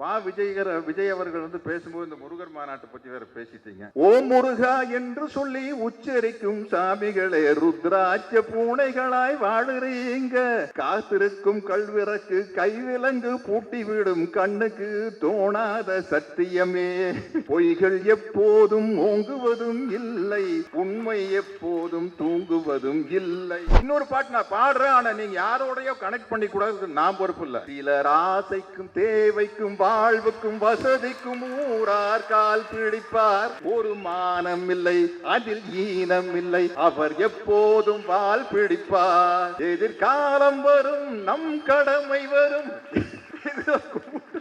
பா விஜயகர் விஜய் அவர்கள் வந்து பேசும்போது இந்த முருகர் மாநாட்டை பத்தி வேற பேசிட்டீங்க. ஓம் முருகா என்று சொல்லி உச்சரிக்கும் சாமிகளே ருத்ராட்ச பூனைகளாய் வாழுறீங்க. காத்திருக்கும் கல்விறக்கு கைவிலங்கு பூட்டி விடும் கண்ணுக்கு தோணாத சத்தியமே. பொய்கள் எப்போதும் ஓங்குவதும் இல்லை உண்மை எப்போதும் தூங்குவதும் இல்லை. இன்னொரு பாட்டு நான் பாடுறேன் ஆனா நீங்க யாரோடய கனெக்ட் பண்ணி கூடாது நான் பொறுப்பு இல்ல. சிலர் ஆசைக்கும் தேவைக்கும் வாழ்வுக்கும் வசதிக்கும் ஊரார் கால் பிடிப்பார். ஒரு மானம் இல்லை அதில் ஈனம் இல்லை அவர் எப்போதும் வால் பிடிப்பார். எதிர்காலம் வரும் நம் கடமை வரும்.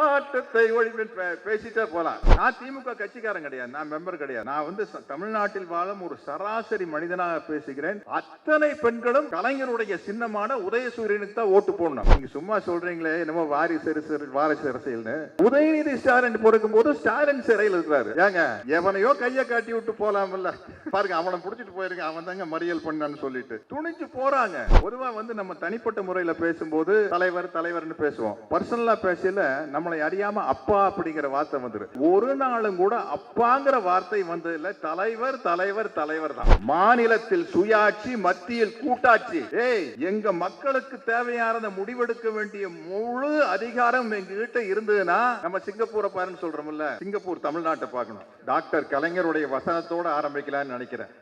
ஆட்டத்தை ஒழிப்பின் பேசிட்டே போலாம். நான் திமுக கட்சிக்காரன் கிடையாது. நான் மெம்பர் கிடையாது. நான் வந்து தமிழ்நாட்டில் வாழும் ஒரு சராசரி மனிதனாக பேசுகிறேன். அத்தனை பெண்களும் கலைஞருடைய சின்னமான உதயசூரியனுக்கு தான் ஓட்டு போடணும். நீங்க சும்மா சொல்றீங்களே என்னமோ வாரிசு அரசியல் வாரிசு அரசியல்னு. உதயநிதி ஸ்டாலின் பொறுக்கும் போது ஸ்டாலின் சிறையில் இருக்கிறாரு ஏங்க எவனையோ கையை காட்டி விட்டு போலாம்ல. பாருங்க அவனை புடிச்சிட்டு போயிருங்க. அவன் தாங்க மறியல் பண்ணான்னு சொல்லிட்டு. துணிஞ்சு போறாங்க. பொதுவா வந்து நம்ம தனிப்பட்ட முறையில பேசும்போது தலைவர் தலைவர்னு பேசுவோம். பர்சனலா பேசல நம்மளை அறியாம அப்பா அப்படிங்கிற வார்த்தை வந்துரு. ஒரு நாளும் கூட அப்பாங்கிற வார்த்தை வந்ததுல தலைவர் தலைவர் தலைவர் தான். மாநிலத்தில் சுயாட்சி மத்தியில் கூட்டாட்சி. ஏய் எங்க மக்களுக்கு தேவையானதை முடிவெடுக்க வேண்டிய முழு அதிகாரம் எங்ககிட்ட இருந்ததுன்னா நம்ம சிங்கப்பூரை பாருன்னு சொல்றோம்ல. சிங்கப்பூர் தமிழ்நாட்டை பார்க்கணும். டாக்டர் கலைஞருடைய வசனத்தோட ஆரம்பிக்கலாம்னு நினைக்கிறேன்.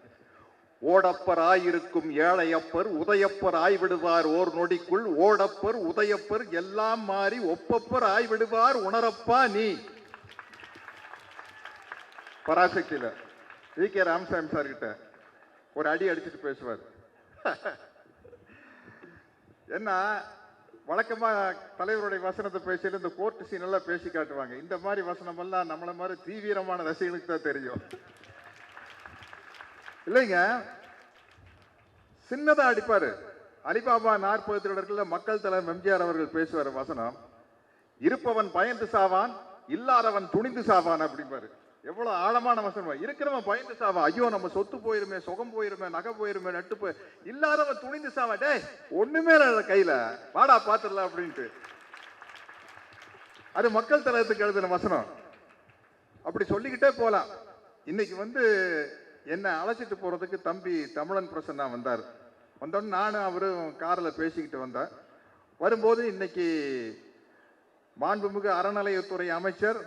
ஓடப்பர் ஆயிருக்கும் ஏழையப்பர் உதயப்பர் ஆய்விடுவார் ஓர் நொடிக்குள். ஓடப்பர் உதயப்பர் எல்லாம் மாறி ஒப்பப்பர் ஆய்விடுவார் உணரப்பா நீ. பராசக்தியில வி. கே. ராமசாமி சார் கிட்ட ஒரு அடி அடிச்சுட்டு பேசுவார். என்ன வழக்கமாக தலைவருடைய வசனத்தை பேசிட்டு இந்த கோர்ட்டு சீன் எல்லாம் பேசி காட்டுவாங்க. இந்த மாதிரி வசனமெல்லாம் நம்மளை மாதிரி தீவிரமான ரசிகர்களுக்கு தான் தெரியும். இல்லைங்க. சின்னதா அடிப்பாரு. அலிபாபா நாற்பது திருடர்கள்ல மக்கள் தலைவர் எம்ஜிஆர் அவர்கள் பேசுவார் வசனம். இருப்பவன் பயந்து சாவான் இல்லாதவன் துணிந்து சாவான் அப்படிம்பாரு. எவ்வளவு ஆழமான வசனம். இருக்கிறவன் பயந்து சாவான். ஐயோ நம்ம சொத்து போயிருமே சுகம் போயிருமே நகை போயிருமே நட்டு போய் இல்லாதவன் துணிந்து சாவான். டே ஒண்ணுமே இல்லை கையில. வாடா பாத்துடலாம் அப்படின்ட்டு. அது மக்கள் தலைவத்துக்கு எழுதின வசனம். அப்படி சொல்லிக்கிட்டே போலாம். இன்னைக்கு வந்து என்னை அழைச்சிட்டு போகிறதுக்கு தம்பி தமிழன் பிரசன்னா வந்தார். வந்தோடனே நானும் அவரும் காரில் பேசிக்கிட்டு வந்தேன் வரும்போது இன்னைக்கு மாண்புமிகு அறநிலையத்துறை அமைச்சர்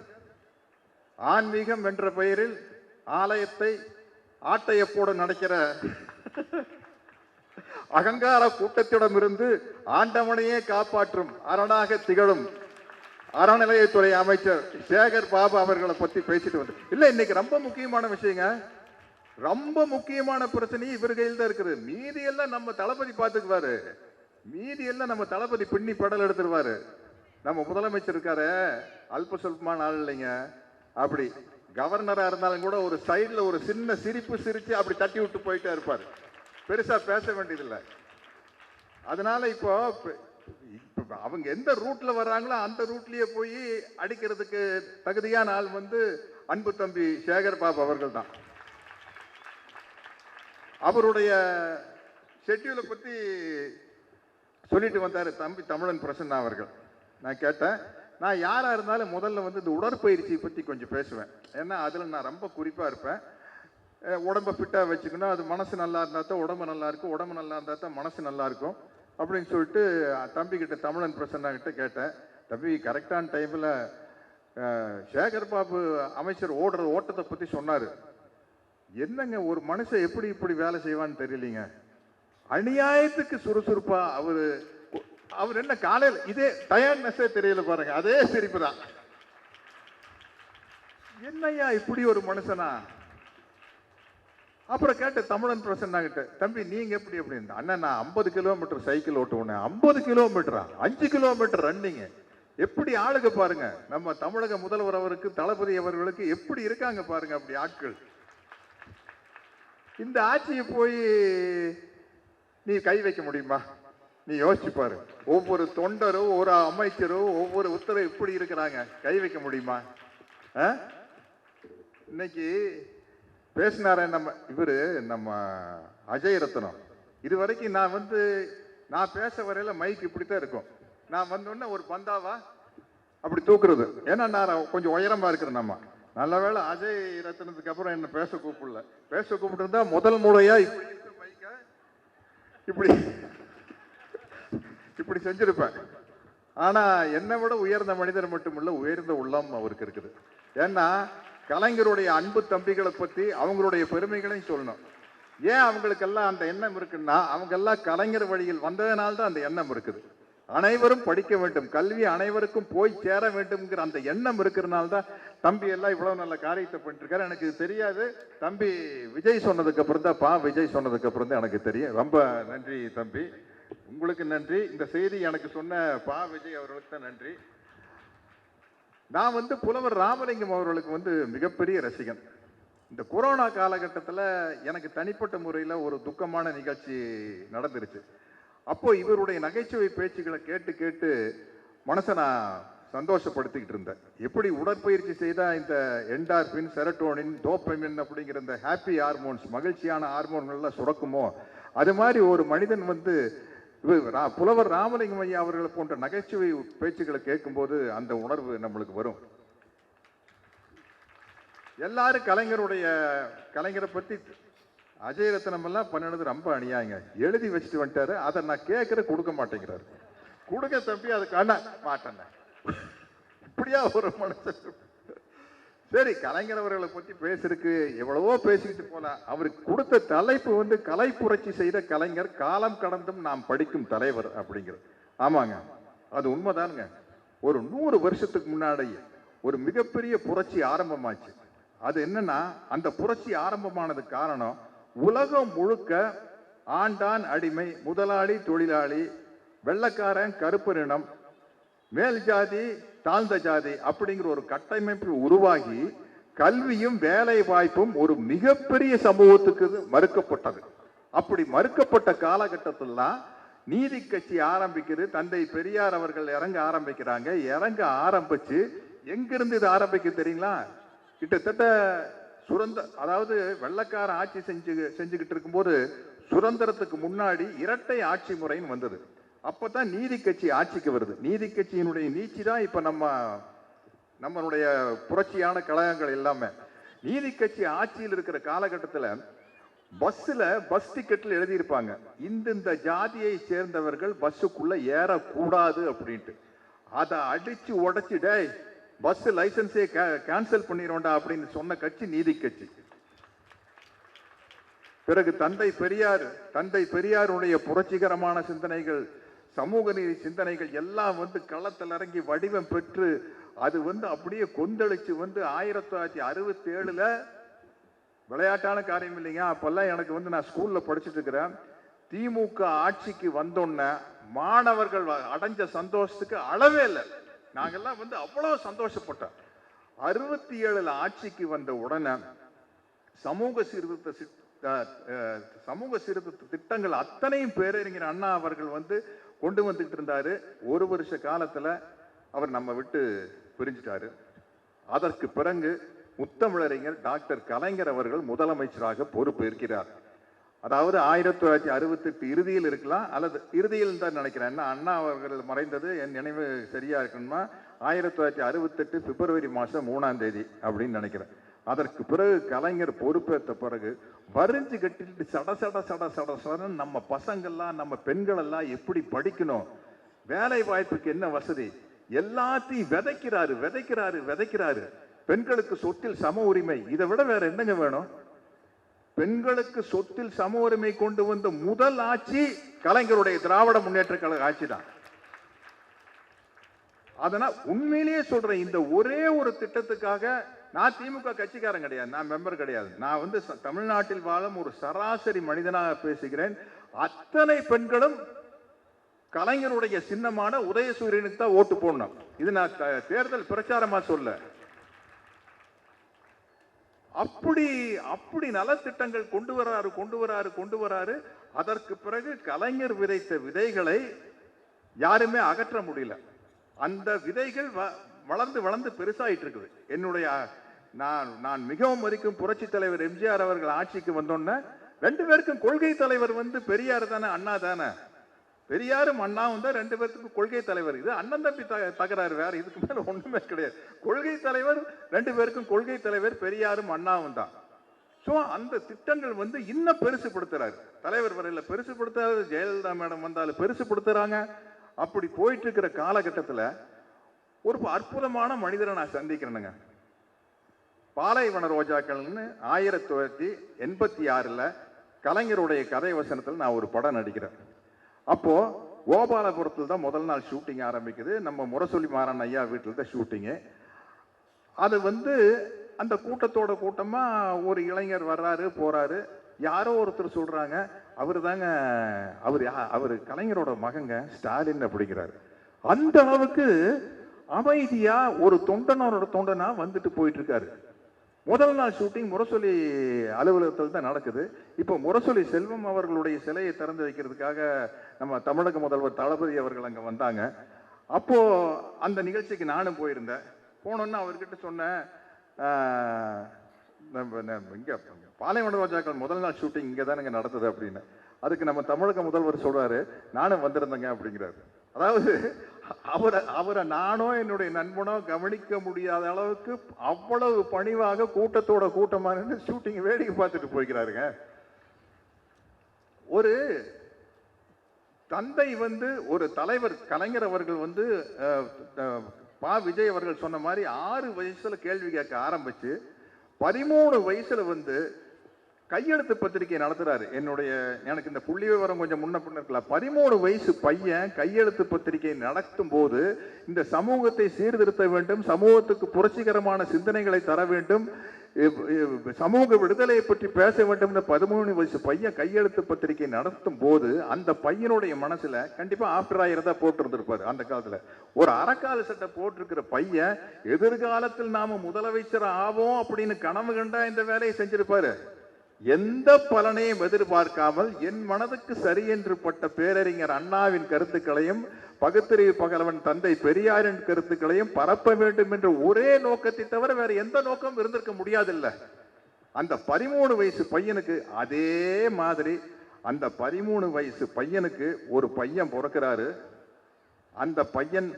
ஆன்மீகம் என்ற பெயரில் ஆலயத்தை ஆட்டையப்போடு நடக்கிற அகங்கார கூட்டத்திடமிருந்து ஆண்டவனையே காப்பாற்றும் அரணாக திகழும் அறநிலையத்துறை அமைச்சர் சேகர் பாபு அவர்களை பற்றி பேசிட்டு வந்து இல்லை இன்னைக்கு ரொம்ப முக்கியமான விஷயங்க. ரொம்ப முக்கியமான பிரச்சனை இவர் கையில் தான் இருக்குது. மீதி எல்லாம் நம்ம தளபதி பார்த்துக்குவாரு. மீதி எல்லாம் நம்ம தளபதி பின்னி படல் எடுத்துருவாரு. நம்ம முதலமைச்சர் இருக்காரு அல்ப சொல்பமான ஆள் இல்லைங்க. அப்படி கவர்னரா இருந்தாலும் கூட ஒரு சைடில் ஒரு சின்ன சிரிப்பு சிரிச்சு அப்படி தட்டி விட்டு போயிட்டே இருப்பார். பெருசா பேச வேண்டியதில்லை. அதனால இப்போ அவங்க எந்த ரூட்ல வர்றாங்களோ அந்த ரூட்லயே போய் அடிக்கிறதுக்கு தகுதியான ஆள் வந்து அன்பு தம்பி சேகர் பாபு அவர்கள் தான். அவருடைய ஷெட்யூலை பற்றி சொல்லிட்டு வந்தார் தம்பி தமிழன் பிரசன்னா அவர்கள். நான் கேட்டேன். நான் யாராக இருந்தாலும் முதல்ல வந்து இந்த உடற்பயிற்சியை பற்றி கொஞ்சம் பேசுவேன். ஏன்னா அதில் நான் ரொம்ப குறிப்பாக இருப்பேன். உடம்பை உடம்ப வச்சுக்கணும். அது மனசு நல்லா இருந்தால் தான் உடம்பு நல்லா இருக்கும். உடம்பு நல்லா இருந்தால் தான் மனசு நல்லா இருக்கும். அப்படின்னு சொல்லிட்டு தம்பிக்கிட்ட தமிழன் பிரசன்னா கிட்ட கேட்டேன். தம்பி கரெக்டான டைமில் சேகர் பாபு அமைச்சர் ஓடுற ஓட்டத்தை பற்றி சொன்னார். என்னங்க ஒரு மனுஷன் எப்படி இப்படி வேலை செய்வான்னு தெரியலீங்க? அநியாயத்துக்கு சுறுசுறுப்பா அவர் அவர் என்ன காலையில் இதே டயர்ட்னஸே தெரியல பாருங்க அதே சிரிப்பு தான். என்னய்யா இப்படி ஒரு மனுஷனா? அப்புறம் கேட்ட தமிழன் பிரசன்னா கிட்ட தம்பி நீங்க எப்படி அப்படின்னு அண்ணன் நான் ஐம்பது கிலோமீட்டர் சைக்கிள் ஓட்டுவேன் ஐம்பது கிலோமீட்டரா அஞ்சு கிலோமீட்டர் ரன்னிங் எப்படி ஆளுங்க பாருங்க நம்ம தமிழக முதல்வர் அவருக்கு தளபதி அவர்களுக்கு எப்படி இருக்காங்க பாருங்க அப்படி ஆட்கள். இந்த ஆட்சியை போய் நீ கை வைக்க முடியுமா? நீ யோசிச்சு பாரு. ஒவ்வொரு தொண்டரும் ஒரு அமைச்சரும் ஒவ்வொரு உத்தரவு இப்படி இருக்கிறாங்க? கை வைக்க முடியுமா? ஆ? இன்னைக்கு பேசினார நம்ம இவர் நம்ம அஜய் ரத்னம் இது வரைக்கும் நான் வந்து நான் பேச வரையில மைக் இப்படி தான் இருக்கும். நான் வந்தோடனே ஒரு பந்தாவா? அப்படி தூக்குறது. ஏன்னா நான் கொஞ்சம் உயரமாக இருக்கிறேன் நம்ம. நல்ல வேளை அஜய் ரத்தனத்துக்கு அப்புறம் என்ன பேச கூப்பிடல. பேச கூப்பிட்டுருந்தா முதல் முறையா இப்படி இருக்க இப்படி. இப்படி செஞ்சிருப்பேன். ஆனா என்னை விட உயர்ந்த மனிதர் மட்டுமில்ல உயர்ந்த உள்ளம் அவருக்கு இருக்குது. ஏன்னா கலைஞருடைய அன்பு தம்பிகளை பத்தி அவங்களுடைய பெருமைகளையும் சொல்லணும். ஏன் அவங்களுக்கெல்லாம் அந்த எண்ணம் இருக்குன்னா அவங்க எல்லாம் கலைஞர் வழியில் வந்ததனால தான் அந்த எண்ணம் இருக்குது. அனைவரும் படிக்க வேண்டும். கல்வி அனைவருக்கும் போய் சேர வேண்டும்ங்கிற அந்த எண்ணம் இருக்கிறனால தான் தம்பி எல்லாம் இவ்வளவு நல்ல காரியத்தை பண்ணிருக்காரு எனக்கு தெரியாது. தம்பி விஜய் சொன்னதுக்கு அப்புறம் தான் பா விஜய் சொன்னதுக்கு அப்புறம் தான் எனக்கு தெரியும். ரொம்ப நன்றி தம்பி. உங்களுக்கு நன்றி. இந்த செய்தி எனக்கு சொன்ன பா விஜய் அவர்களுக்கு தான் நன்றி. நான் வந்து புலவர் ராமலிங்கம் அவர்களுக்கு வந்து மிகப்பெரிய ரசிகன். இந்த கொரோனா காலகட்டத்தில் எனக்கு தனிப்பட்ட முறையில் ஒரு துக்கமான நிகழ்ச்சி நடந்துருச்சு. அப்போ இவருடைய நகைச்சுவை பேச்சுகளை கேட்டு கேட்டு மனசை நான் சந்தோஷப்படுத்திக்கிட்டு இருந்தேன். எப்படி உடற்பயிற்சி செய்தால் இந்த என்டார்பின் செரட்டோனின் டோப்பமின் அப்படிங்கிற இந்த ஹாப்பி ஹார்மோன்ஸ் மகிழ்ச்சியான ஹார்மோன்கள்லாம் சுரக்குமோ? அது மாதிரி ஒரு மனிதன் வந்து ரா- புலவர் ராமலிங்கம் ஐயா அவர்களை போன்ற நகைச்சுவை பேச்சுக்களை கேட்கும்போது அந்த உணர்வு நம்மளுக்கு வரும். எல்லாரும் கலைஞருடைய கலைஞரை பற்றி அஜய் ரத்னம் எல்லாம் பண்ணினது ரொம்ப அநியாயங்க. எழுதி வச்சுட்டு வந்துட்டாரு. அதை நான் கேட்கற கொடுக்க மாட்டேங்கிறாரு. கொடுக்க தம்பி அதுக்கு அண்ணா மாட்டேன் இப்படியா ஒரு மனுஷன்? சரி கலைஞர் அவர்களை பற்றி பேசுறதுக்கு எவ்வளவோ பேசிக்கிட்டு போலாம். அவருக்கு கொடுத்த தலைப்பு வந்து கலை புரட்சி செய்த கலைஞர் காலம் கடந்தும் நாம் படிக்கும் தலைவர் அப்படிங்கிறது ஆமாங்க. அது உண்மைதானுங்க. ஒரு நூறு வருஷத்துக்கு முன்னாடியே ஒரு மிகப்பெரிய புரட்சி ஆரம்பமாச்சு. அது என்னன்னா அந்த புரட்சி ஆரம்பமானது காரணம் உலகம் முழுக்க ஆண்டான் அடிமை முதலாளி தொழிலாளி வெள்ளக்காரன் கருப்பரினம் மேல் ஜாதி தாழ்ந்த ஜாதி அப்படிங்கிற ஒரு கட்டமைப்பு உருவாகி கல்வியும் வேலை வாய்ப்பும் ஒரு மிகப்பெரிய சமூகத்துக்கு இது மறுக்கப்பட்டது. அப்படி மறுக்கப்பட்ட காலகட்டத்திலாம் நீதி கட்சி ஆரம்பிக்கிறது தந்தை பெரியார் அவர்கள் இறங்க ஆரம்பிக்கிறாங்க. இறங்க ஆரம்பிச்சு எங்கிருந்து இது ஆரம்பிக்க தெரியுங்களா? கிட்டத்தட்ட சுரந்த அதாவது வெள்ளக்கார ஆட்சி செஞ்சு செஞ்சுக்கிட்டு இருக்கும்போது சுதந்திரத்துக்கு முன்னாடி இரட்டை ஆட்சி முறைன்னு வந்தது. அப்பதான் நீதி கட்சி ஆட்சிக்கு வருது. நீதி கட்சியினுடைய நீச்சி தான் இப்ப நம்ம நம்மளுடைய புரட்சியான கழகங்கள் எல்லாமே. நீதி கட்சி ஆட்சியில் இருக்கிற காலகட்டத்தில் பஸ்ஸில் பஸ் டிக்கெட்டில் எழுதியிருப்பாங்க. இந்தந்த ஜாதியை சேர்ந்தவர்கள் பஸ்ஸுக்குள்ளே ஏறக்கூடாது அப்படின்ட்டு. அதை அடித்து உடச்சி டேய் பஸ் லைசன்ஸே கேன்சல் பண்ணிடுவோம்டா அப்படின்னு சொன்ன கட்சி நீதி கட்சி. பிறகு தந்தை பெரியார் தந்தை பெரியாருடைய புரட்சிகரமான சிந்தனைகள் சமூக நீதி சிந்தனைகள் எல்லாம் வந்து களத்தில் இறங்கி வடிவம் பெற்று அது வந்து அப்படியே கொந்தளிச்சு வந்து ஆயிரத்தி தொள்ளாயிரத்தி அறுபத்தி ஏழுல விளையாட்டான காரியம் இல்லைங்க அப்பெல்லாம் எனக்கு வந்து நான் ஸ்கூல்ல படிச்சுட்டு இருக்கிறேன். திமுக ஆட்சிக்கு வந்தோன்ன மாணவர்கள் அடைஞ்ச சந்தோஷத்துக்கு அளவே இல்லை. நாங்கெல்லாம் வந்து அவ்வளோ சந்தோஷப்பட்டோம். அறுபத்தி ஏழில் ஆட்சிக்கு வந்த உடனே சமூக சீர்திருத்த சமூக சீர்திருத்த திட்டங்கள் அத்தனையும் பேரறிஞர் அண்ணா அவர்கள் வந்து கொண்டு வந்துக்கிட்டு இருந்தாரு. ஒரு வருஷ காலத்துல அவர் நம்ம விட்டு பிரிஞ்சிட்டாரு. அதற்கு பிறகு முத்தமிழறிஞர் டாக்டர் கலைஞர் அவர்கள் முதலமைச்சராக பொறுப்பு இருக்கிறார் அதாவது ஆயிரத்தி தொள்ளாயிரத்தி அறுபத்தி எட்டு இறுதியில் இருக்கலாம் அல்லது இறுதியில் தான் நினைக்கிறேன். என்ன அண்ணா அவர்கள் மறைந்தது என் நினைவு சரியாக இருக்கணுமா ஆயிரத்தி தொள்ளாயிரத்தி அறுபத்தெட்டு பிப்ரவரி மாதம் மூணாம் தேதி அப்படின்னு நினைக்கிறேன். அதற்கு பிறகு கலைஞர் பொறுப்பேற்ற பிறகு வரிஞ்சு கட்டிட்டு சட சட சட சட சடன்னு நம்ம பசங்கள்லாம் நம்ம பெண்களெல்லாம் எப்படி படிக்கணும்? வேலை வாய்ப்புக்கு என்ன வசதி? எல்லாத்தையும் விதைக்கிறாரு விதைக்கிறாரு விதைக்கிறாரு. பெண்களுக்கு சொத்தில் சம உரிமை. இதை விட வேற என்னங்க வேணும்? பெண்களுக்கு சொத்தில் சம உரிமை கொண்டு வந்த முதல் ஆட்சி கலைஞருடைய திராவிட முன்னேற்ற கழக ஆட்சி தான். அதனால் உண்மையிலேயே சொல்றேன் இந்த ஒரே ஒரு திட்டத்துக்காக நான் திமுக கட்சிக்காரன் கிடையாது நான் மெம்பர் கிடையாது. நான் வந்து தமிழ்நாட்டில் வாழும் ஒரு சராசரி மனிதனாக பேசுகிறேன். அத்தனை பெண்களும் கலைஞருடைய சின்னமான உதயசூரியனுக்கு தான் ஓட்டு போடணும். இது நான் தேர்தல் பிரச்சாரமா சொல்ல. அப்படி அப்படி நலத்திட்டங்கள் கொண்டு வராரு கொண்டு வராரு கொண்டு வராரு அதற்கு பிறகு கலைஞர் விதைத்த விதைகளை யாருமே அகற்ற முடியல. அந்த விதைகள் வ- வளர்ந்து வளர்ந்து பெருசாயிட்டு இருக்குது என்னுடைய நான் நான் மிகவும் மதிக்கும் புரட்சி தலைவர் எம்ஜிஆர் அவர்கள் ஆட்சிக்கு வந்தோன்னே ரெண்டு பேருக்கும் கொள்கை தலைவர் வந்து பெரியார் தானே அண்ணா தானே? பெரியாரும் அண்ணாவும் தான் ரெண்டு பேர்த்துக்கு கொள்கை தலைவர். இது அண்ணன் தம்பி த- தகராறு வேற இதுக்கு மேல ஒண்ணுமே கிடையாது. கொள்கை தலைவர் ரெண்டு பேருக்கும் கொள்கை தலைவர் பெரியாரும் அண்ணாவும் தான். ஸோ அந்த திட்டங்கள் வந்து இன்னும் பெருசுப்படுத்துறாரு தலைவர் வரையில் பெருசுப்படுத்துறாரு ஜெயலலிதா மேடம் வந்தாலும் பெருசுப்படுத்துறாங்க அப்படி போயிட்டு இருக்கிற காலகட்டத்தில் ஒரு அற்புதமான மனிதரை நான் சந்திக்கிறேனுங்க. பாலைவன ரோஜாக்கள்னு ஆயிரத்தி தொள்ளாயிரத்தி எண்பத்தி ஆறில் கலைஞருடைய கதை வசனத்தில் நான் ஒரு படம் நடிக்கிறேன். அப்போ கோபாலபுரத்தில் தான் முதல் நாள் ஷூட்டிங் ஆரம்பிக்குது. நம்ம முரசொலி மாறன் ஐயா வீட்டில் தான் ஷூட்டிங்கு அது வந்து அந்த கூட்டத்தோட கூட்டமாக ஒரு இளைஞர் வர்றாரு போகிறாரு யாரோ ஒருத்தர் சொல்கிறாங்க அவர் தாங்க அவர் அவர் கலைஞரோட மகங்க ஸ்டாலின் அப்படிங்கிறாரு. அந்த அளவுக்கு அமைதியாக ஒரு தொண்டனோட தொண்டனாக வந்துட்டு போயிட்டு இருக்காரு. முதல் நாள் ஷூட்டிங் முரசொலி அலுவலகத்தில் தான் நடக்குது. இப்போ முரசொலி செல்வம் அவர்களுடைய சிலையை திறந்து வைக்கிறதுக்காக நம்ம தமிழக முதல்வர் தளபதி அவர்கள் அங்கே வந்தாங்க. அப்போது அந்த நிகழ்ச்சிக்கு நானும் போயிருந்தேன். போனோன்னு அவர்கிட்ட சொன்னேன் இங்கே நம்ம பாலைவன ரோஜாக்கள் முதல் நாள் ஷூட்டிங் இங்கே தானங்க நடந்தது அப்படின்னு. அதுக்கு நம்ம தமிழக முதல்வர் சொல்கிறாரு நானும் வந்திருந்தேங்க அப்படிங்கிறாரு. அதாவது அவரை அவரை நானோ என்னுடைய நண்பனோ கவனிக்க முடியாத அளவுக்கு அவ்வளவு பணிவாக கூட்டத்தோட கூட்டமாக ஷூட்டிங் வேடிக்கை பார்த்துட்டு போய்க்கிறாருங்க. ஒரு தந்தை வந்து ஒரு தலைவர் கலைஞர் அவர்கள் வந்து பா. விஜய் அவர்கள் சொன்ன மாதிரி ஆறு வயசுல கேள்வி கேட்க ஆரம்பிச்சு பதிமூணு வயசுல வந்து கையெழுத்து பத்திரிகை நடத்துறாரு. என்னுடைய எனக்கு இந்த புள்ளி விவரம் கொஞ்சம் முன்ன பின்ன இருக்கலாம் பதிமூணு வயசு பையன் கையெழுத்து பத்திரிகை நடத்தும் போது இந்த சமூகத்தை சீர்திருத்த வேண்டும் சமூகத்துக்கு புரட்சிகரமான சிந்தனைகளை தர வேண்டும் சமூக விடுதலையை பற்றி பேச வேண்டும் இந்த பதிமூணு வயசு பையன் கையெழுத்து பத்திரிகை நடத்தும் போது அந்த பையனுடைய மனசுல கண்டிப்பா ஆஃப்டர் ஆயிரம் தான் அந்த காலத்துல. ஒரு அறக்கால சட்டை போட்டிருக்கிற பையன் எதிர்காலத்தில் நாம முதலமைச்சர் ஆவோம் அப்படின்னு கனவு கண்டா இந்த வேலையை செஞ்சிருப்பாரு. எந்த பலனையும் எதிர்பார்க்காமல் என் மனதுக்கு சரி என்று பட்ட பேரறிஞர் அண்ணாவின் கருத்துக்களையும் பகுத்தறிவு பகலவன் தந்தை பெரியாரின் கருத்துக்களையும் பரப்ப வேண்டும் என்ற ஒரே நோக்கத்தை தவிர வேற எந்த நோக்கமும் இருந்திருக்க முடியாதில்ல. அந்த பதிமூணு வயசு பையனுக்கு அதே மாதிரி அந்த பதிமூணு வயசு பையனுக்கு ஒரு பையன் பிறக்கிறாரு. அந்த பையன்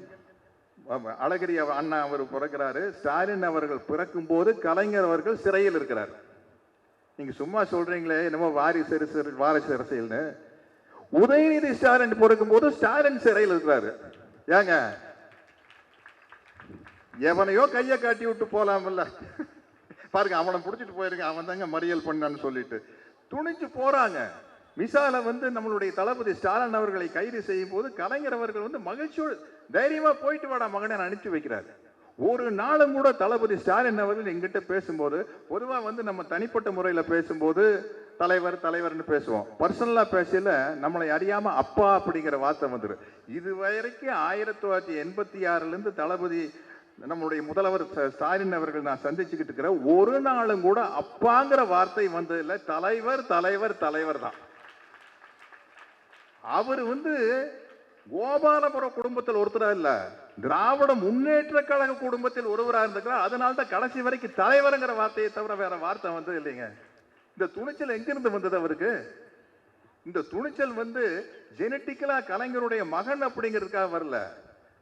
அழகிரி அண்ணா அவர் பிறக்கிறாரு. ஸ்டாலின் அவர்கள் பிறக்கும் போது கலைஞர் அவர்கள் சிறையில் இருக்கிறார். நீங்க சும்மா சொல்றீங்களே என்னமோ வாரிசு அரசு வாரிசு அரசியல்னு. உதயநிதி ஸ்டாலின் பிறக்கும் போது ஸ்டாலின் சிறையில் இருக்கிறாரு. ஏங்க? எவனையோ கையை காட்டி விட்டு போலாம்ல. பாருங்க அவனை பிடிச்சிட்டு போயிருங்க அவன் தாங்க மறியல் பண்ணான்னு சொல்லிட்டு. துணிஞ்சு போறாங்க. மிசால வந்து நம்மளுடைய தளபதி ஸ்டாலின் அவர்களை கைது செய்யும் போது கலைஞர் அவர்கள் வந்து மகிழ்ச்சியோடு தைரியமா போயிட்டு வாடா மகனை அனுப்பிச்சு வைக்கிறாரு. ஒரு நாளும் கூட தளபதி ஸ்டாலின் அவர்கள் எங்கிட்ட பேசும்போது பொதுவாக வந்து நம்ம தனிப்பட்ட முறையில் பேசும்போது தலைவர் தலைவர்னு பேசுவோம். பர்சனலாக பேசல நம்மளை அறியாமல் அப்பா அப்படிங்கிற வார்த்தை வந்துடும் இது வரைக்கும் ஆயிரத்தி தொள்ளாயிரத்தி எண்பத்தி ஆறுலேருந்து தளபதி நம்மளுடைய முதல்வர் ஸ்டாலின் அவர்கள் நான் சந்திச்சுக்கிட்டு இருக்கிற ஒரு நாளும் கூட அப்பாங்கிற வார்த்தை வந்ததில்லை. தலைவர் தலைவர் தலைவர் தான். அவர் வந்து கோபாலபுரம் குடும்பத்தில் ஒருத்தராக இல்லை. திராவிட முன்னேற்ற கழக குடும்பத்தில் ஒருவராக இருந்திருக்கிறார். அதனால தான் கடைசி வரைக்கும் தலைவருங்கிற வார்த்தையை தவிர வேற வார்த்தை வந்தது இல்லைங்க. இந்த துணிச்சல் எங்கிருந்து வந்தது அவருக்கு? இந்த துணிச்சல் வந்து ஜெனட்டிக்கலா கலைஞருடைய மகன் அப்படிங்கிறதுக்காக வரல.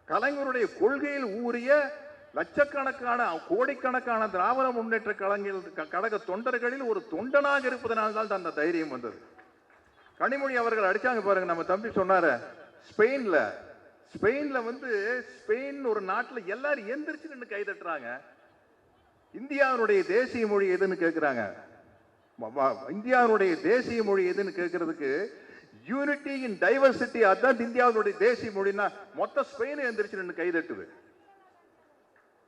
கலைஞருடைய கொள்கையில் ஊறிய லட்சக்கணக்கான கோடிக்கணக்கான திராவிட முன்னேற்ற கலைஞர் க- கழக தொண்டர்களில் ஒரு தொண்டனாக இருப்பதனால்தான் அந்த தைரியம் வந்தது. கனிமொழி அவர்கள் அடிச்சாங்க பாருங்க நம்ம தம்பி சொன்னார ஸ்பெயின்ல ஸ்பெயின்ல வந்து ஸ்பெயின் ஒரு நாட்டில் எல்லாரும் எந்திரிச்சு நின்று கை தட்டுறாங்க. இந்தியாவினுடைய தேசிய மொழி எதுன்னு கேட்குறாங்க இந்தியாவினுடைய தேசிய மொழி எதுன்னு கேட்கறதுக்கு யூனிட்டி இன் டைவர்சிட்டி அதான் இந்தியாவினுடைய தேசிய மொழின்னா மொத்த ஸ்பெயின் எந்திரிச்சு நின்று கை தட்டுது.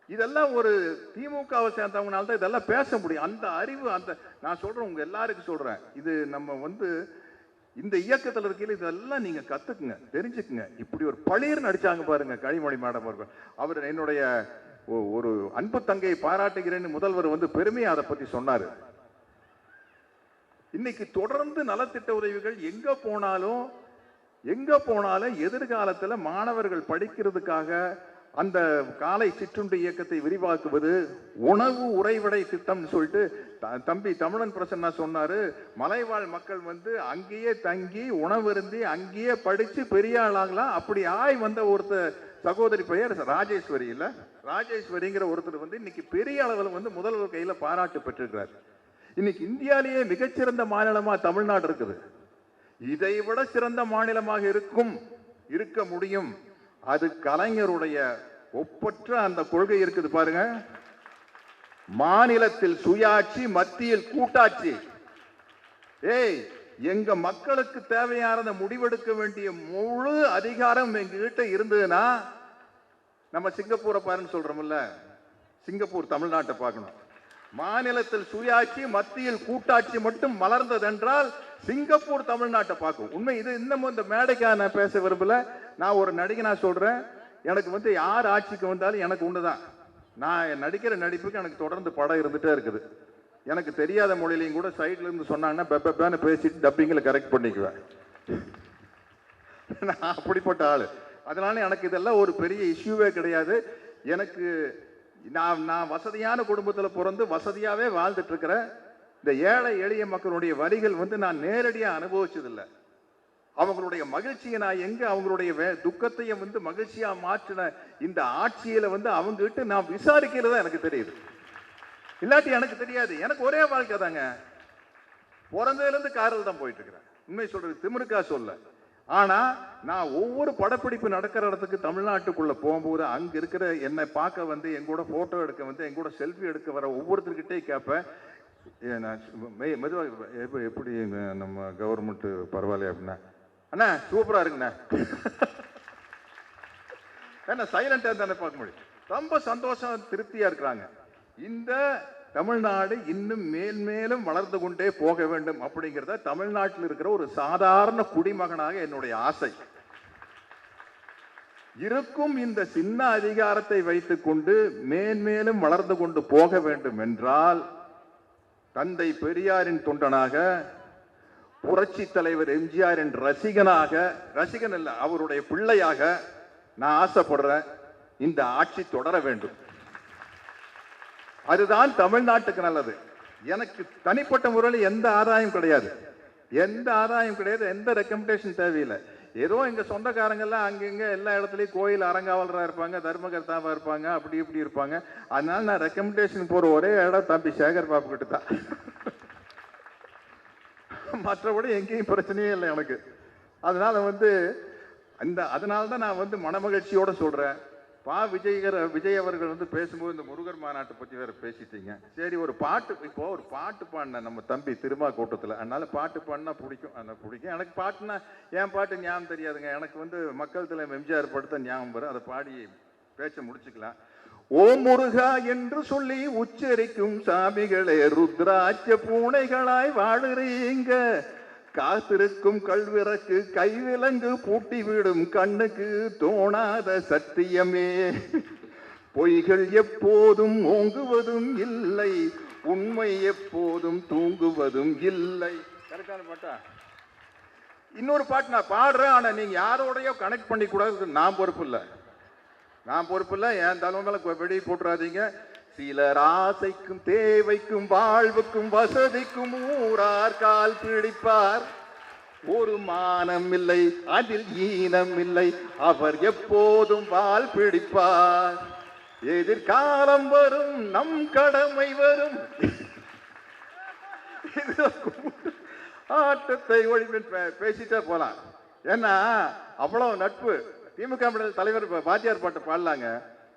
இதெல்லாம் ஒரு திமுகவை சேர்ந்தவங்கனால தான் இதெல்லாம் பேச முடியும். அந்த அறிவு அந்த நான் சொல்றேன் உங்க எல்லாருக்கும் சொல்றேன். இது நம்ம வந்து இந்த இயக்கத்தில் இருக்கையில் இதெல்லாம் நீங்கள் கற்றுக்குங்க தெரிஞ்சுக்குங்க. இப்படி ஒரு பளிர் நடிச்சாங்க பாருங்க கனிமொழி மேடம் அவர்கள். அவர் என்னுடைய ஒ- ஒரு அன்பு தங்கையை பாராட்டுகிறேன்னு முதல்வர் வந்து பெருமையை அதை பற்றி சொன்னார். இன்னைக்கு தொடர்ந்து நலத்திட்ட உதவிகள் எங்கே போனாலும் எங்கே போனாலும் எதிர்காலத்தில் மாணவர்கள் படிக்கிறதுக்காக அந்த காலை சிற்றுண்டு இயக்கத்தை விரிவாக்குவது உணவு உறைவிடை திட்டம்னு சொல்லிட்டு த- தம்பி தமிழன் பிரசன்னா சொன்னாரு மலைவாழ் மக்கள் வந்து அங்கேயே தங்கி உணவருந்தி அங்கேயே படிச்சு பெரிய ஆளாகலாம். அப்படி ஆய் வந்த ஒருத்தர் சகோதரி பெயர் ராஜேஸ்வரி இல்ல? ராஜேஸ்வரிங்கிற ஒருத்தர் வந்து இன்னைக்கு பெரிய அளவில் வந்து முதல்வர் கையில பாராட்டு பெற்றிருக்கிறார். இன்னைக்கு இந்தியாலேயே மிகச்சிறந்த மாநிலமா தமிழ்நாடு இருக்குது. இதை விட சிறந்த மாநிலமாக இருக்கும் இருக்க முடியும். அது கலைஞருடைய ஒப்பற்ற அந்த கொள்கை இருக்குது பாருங்க. மாநிலத்தில் சுயாட்சி மத்தியில் கூட்டாட்சி. ஏய் எங்க மக்களுக்கு தேவையான முடிவெடுக்க வேண்டிய முழு அதிகாரம் எங்ககிட்ட இருந்ததுன்னா நம்ம சிங்கப்பூரை பாருன்னு சொல்றோம்ல. சிங்கப்பூர் தமிழ்நாட்டை பார்க்கணும். மாநிலத்தில் சுயாட்சி மத்தியில் கூட்டாட்சி மட்டும் மலர்ந்ததென்றால் சிங்கப்பூர் தமிழ்நாட்டை பார்க்கும். உண்மை இது இன்னமும் இந்த மேடைக்காக நான் பேச விரும்பல. நான் ஒரு நடிகை நான் சொல்கிறேன் எனக்கு வந்து யார் ஆட்சிக்கு வந்தாலும் எனக்கு ஒண்ணுதான். நான் நடிக்கிற நடிப்புக்கு எனக்கு தொடர்ந்து படம் இருந்துகிட்டே இருக்குது. எனக்கு தெரியாத மொழியிலையும் கூட சைட்ல இருந்து சொன்னாங்கன்னா பெப்பேன்னு பேசிட்டு டப்பிங்கில் கரெக்ட் பண்ணிக்குவேன். நான் அப்படிப்பட்ட ஆள். அதனால எனக்கு இதெல்லாம் ஒரு பெரிய இஷ்யூவே கிடையாது. எனக்கு நான் நான் வசதியான குடும்பத்தில் பிறந்து வசதியாகவே வாழ்ந்துட்டு இருக்கிறேன். இந்த ஏழை எளிய மக்களுடைய வரிகள் வந்து நான் நேரடியா அனுபவிச்சதில்லை. அவங்களுடைய மகிழ்ச்சியை நான் எங்க அவங்களுடைய வே- துக்கத்தையும் வந்து மகிழ்ச்சியா மாற்றின இந்த ஆட்சியில வந்து அவங்க கிட்ட நான் விசாரிக்கிறது தான் எனக்கு தெரியுது. இல்லாட்டி எனக்கு தெரியாது. எனக்கு ஒரே வாழ்க்கை தாங்க. பிறந்ததுலேருந்து காரில் தான் போயிட்டு இருக்கிறேன் உண்மை சொல்றது திமிருக்கா சொல்ல. ஆனா நான் ஒவ்வொரு படப்பிடிப்பு நடக்கிற இடத்துக்கு தமிழ்நாட்டுக்குள்ள போகும்போது அங்க இருக்கிற என்னை பார்க்க வந்து எங்கூட ஃபோட்டோ போட்டோ எடுக்க வந்து எங்கூட செல்ஃபி எடுக்க வர ஒவ்வொருத்தர்கிட்டே கேட்பேன். ஏ, மெதுவாக சு- எப்படி நம்ம கவர்மெண்ட் பரவாயில்ல அப்படின்னா? அண்ணா சூப்பரா இருக்குண்ணா. ஏன்னா சைலண்டாக தானே பார்க்க முடியும். ரொம்ப சந்தோஷம் திருப்தியா இருக்கிறாங்க. இந்த தமிழ்நாடு இன்னும் மேல் மேலும் வளர்ந்து கொண்டே போக வேண்டும் அப்படிங்கிறத தமிழ்நாட்டில் இருக்கிற ஒரு சாதாரண குடிமகனாக என்னுடைய ஆசை. இருக்கும் இந்த சின்ன அதிகாரத்தை வைத்துக்கொண்டு மேன்மேலும் வளர்ந்து கொண்டு போக வேண்டும் என்றால் தந்தை பெரியாரின் தொண்டனாக புரட்சி தலைவர் எம்ஜிஆரின் ரசிகனாக ரசிகன் அல்ல அவருடைய பிள்ளையாக நான் ஆசைப்படுறேன். இந்த ஆட்சி தொடர வேண்டும். அதுதான் தமிழ்நாட்டுக்கு நல்லது. எனக்கு தனிப்பட்ட முறையில் எந்த ஆதாயம் கிடையாது. எந்த ஆதாயம் கிடையாது எந்த ரெக்கமெண்டேஷன் தேவையில்லை. ஏதோ எங்கள் சொந்தக்காரங்கெல்லாம் அங்கங்கே எல்லா இடத்துலையும் கோயில் அறங்காவலராக இருப்பாங்க தர்மகர்த்தாவாக இருப்பாங்க அப்படி இப்படி இருப்பாங்க. அதனால நான் ரெக்கமெண்டேஷன் போகிற ஒரே இடம் தம்பி சேகர் பாபு கிட்ட தான். மற்றபடி எங்கேயும் பிரச்சனையே இல்லை எனக்கு. அதனால் வந்து அந்த அதனால தான் நான் வந்து மனமகிழ்ச்சியோடு சொல்கிறேன் பா விஜயகர விஜய் அவர்கள் வந்து பேசும்போது இந்த முருகர் மாநாட்டை பற்றி வேறு பேசிட்டீங்க. சரி ஒரு பாட்டு இப்போ ஒரு பாட்டு பாடின நம்ம தம்பி திருமா கூட்டத்தில் அதனால பாட்டு பாடினா பிடிக்கும். அந்த பிடிக்கும். எனக்கு பாட்டுனா என் பாட்டு ஞாபகம் தெரியாதுங்க. எனக்கு வந்து மக்கள் தலைவர் எம்ஜிஆர் படுத்த ஞாபகம் வரும். அதை பாடி பேச்ச முடிச்சுக்கலாம். ஓம் முருகா என்று சொல்லி உச்சரிக்கும் சாமிகளே ருத்ராட்ச பூனைகளாய் வாழுறீங்க. காத்திருக்கும் கல்விறக்கு கைவிலங்கு பூட்டி விடும் கண்ணுக்கு தோணாத சத்தியமே. பொய்கள் எப்போதும் ஓங்குவதும் இல்லை உண்மை எப்போதும் தூங்குவதும் இல்லை. கரெக்டான பாட்டா? இன்னொரு பாட்டு நான் பாடுறேன் ஆனால் நீங்கள் யாரோடையோ கனெக்ட் பண்ணிக்கூடாது நான் பொறுப்பு இல்லை. நான் பொறுப்பு இல்லை என் தலைமையில் வெளியே வெடி போட்டுறாதீங்க. சிலர் ஆசைக்கும் தேவைக்கும் வாழ்வுக்கும் வசதிக்கும் ஊரார் கால் பிடிப்பார். ஒரு மானம் இல்லை அதில் ஈனம் இல்லை அவர் எப்போதும் வால் பிடிப்பார். எதிர்காலம் வரும் நம் கடமை வரும். ஆட்டத்தை ஒழிப்பின் பேசிட்டே போலாம். ஏன்னா அவ்வளவு நட்பு. திமுக தலைவர் பாட்டியார் பாட்டு பாடலாங்க.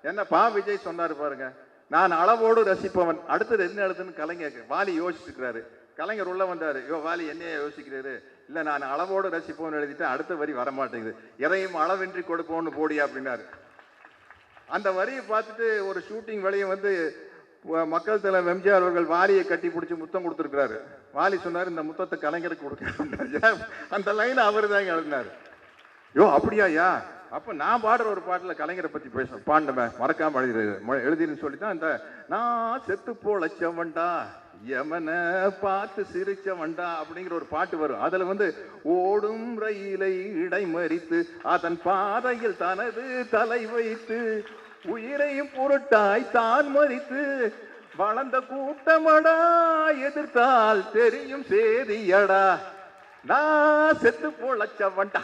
என்ன பா விஜய் சொன்னார் பாருங்க. நான் அளவோடு ரசிப்பவன். அடுத்தது என்ன எழுதுன்னு கலைஞர் வாலி யோசிச்சுக்கிறாரு. கலைஞர் உள்ள வந்தார். யோ வாலி என்னைய யோசிக்கிறாரு? இல்லை நான் அளவோடு ரசிப்பவன் எழுதிட்டு அடுத்த வரி வர மாட்டேங்குது எதையும் அளவின்றி கொடுப்போம்னு போடியா அப்படின்னாரு. அந்த வரியை பார்த்துட்டு ஒரு ஷூட்டிங் வழியை வந்து மக்கள் தலைவர் எம்ஜிஆர் அவர்கள் வாலியை கட்டி பிடிச்சி முத்தம் கொடுத்துருக்கிறாரு. வாலி சொன்னார் இந்த முத்தத்தை கலைஞருக்கு கொடுக்க அந்த லைன் அவர் தாங்க எழுதினார். யோ அப்படியாயா அப்போ நான் பாடுற ஒரு பாட்டில் கலைஞரை பற்றி பேச பாண்டமே மறக்காமல் எழுதி எழுதிருன்னு சொல்லி தான் இந்த நான் செத்து போலச்சவன்டா யமனை பார்த்து சிரிச்சவன்டா அப்படிங்கிற ஒரு பாட்டு வரும். அதில் வந்து ஓடும் ரயிலை இடைமறித்து அதன் பாதையில் தனது தலை வைத்து உயிரையும் பொருட்டாய் தான் மறித்து வளர்ந்த கூட்டமடா எதிர்த்தால் தெரியும் சேதியடா நான் செத்து பொழச்சவன்டா.